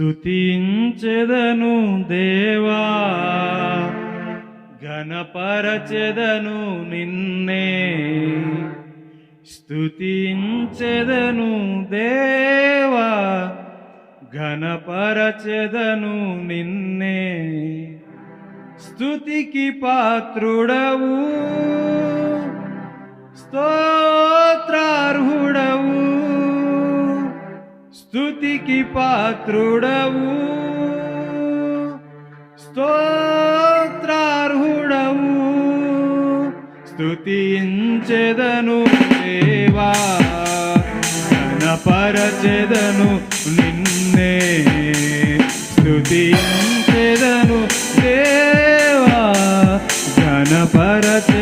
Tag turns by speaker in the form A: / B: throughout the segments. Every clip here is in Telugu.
A: స్థుతించెదను దేవా గణపరచెదను నిన్నే. స్థుతించెదను దేవా ఘనపరచెదను నిన్నే. స్థుతికి పాత్రుడవు స్తోత్రార్హుడవు. స్థుతికి పాత్రుడవు. స్తోత్రార్హుడవు. స్తుతించెదను దేవా. పరచెదను నిన్నే. స్తుతించెదను దేవా. ఘనపరచె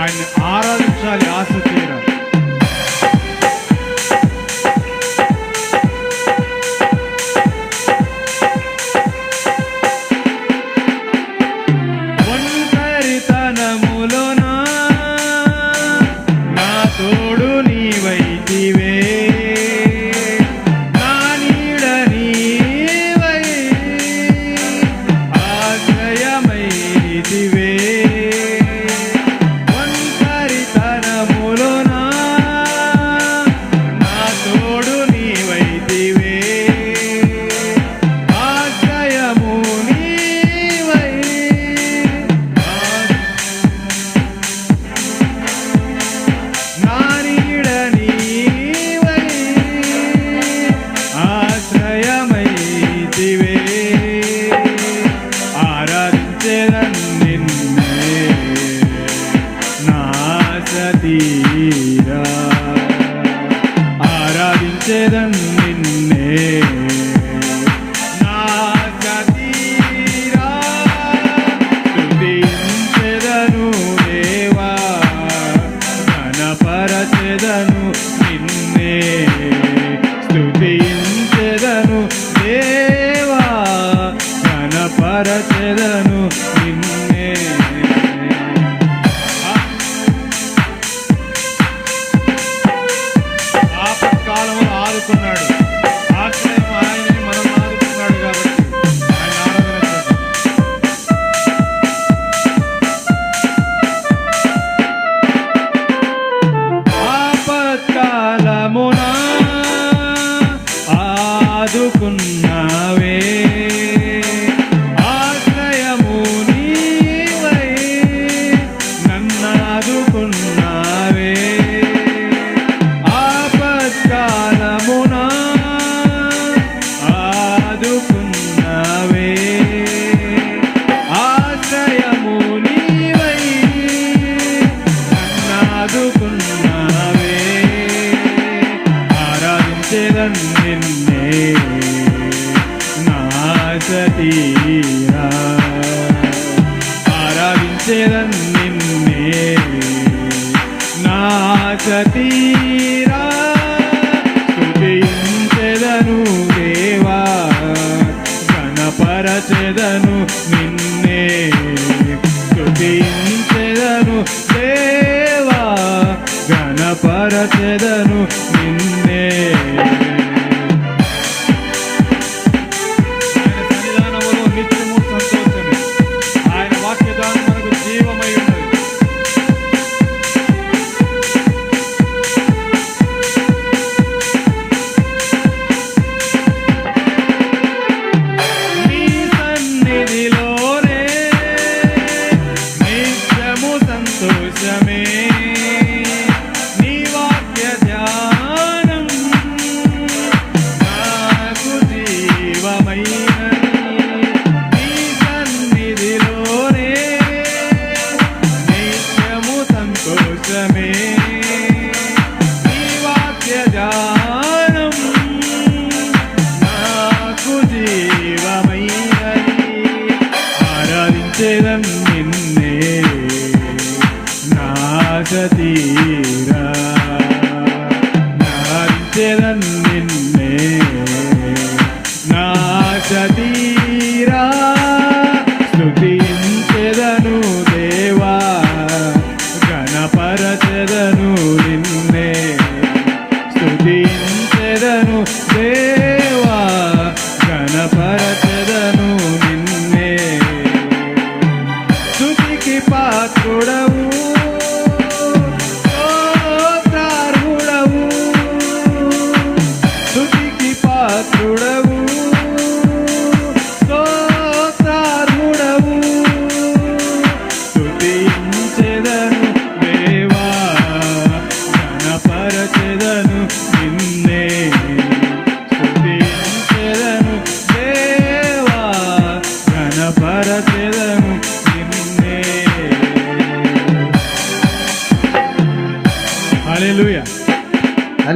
A: ఆయన్ని ఆరాధించాలి ఆశతో శరణం నిన్నే నాసతీరా ఆరాధించరం నిన్నే నాసతీరా స్తుతించెదను దేవా గణపరచెదను నిన్నే. స్తుతించెదను దేవా గణపరచెదను ജീവമൈ ആരാധിച്ചതം നിന്ന quero ver.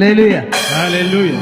B: హల్లెలూయా
A: హల్లెలూయా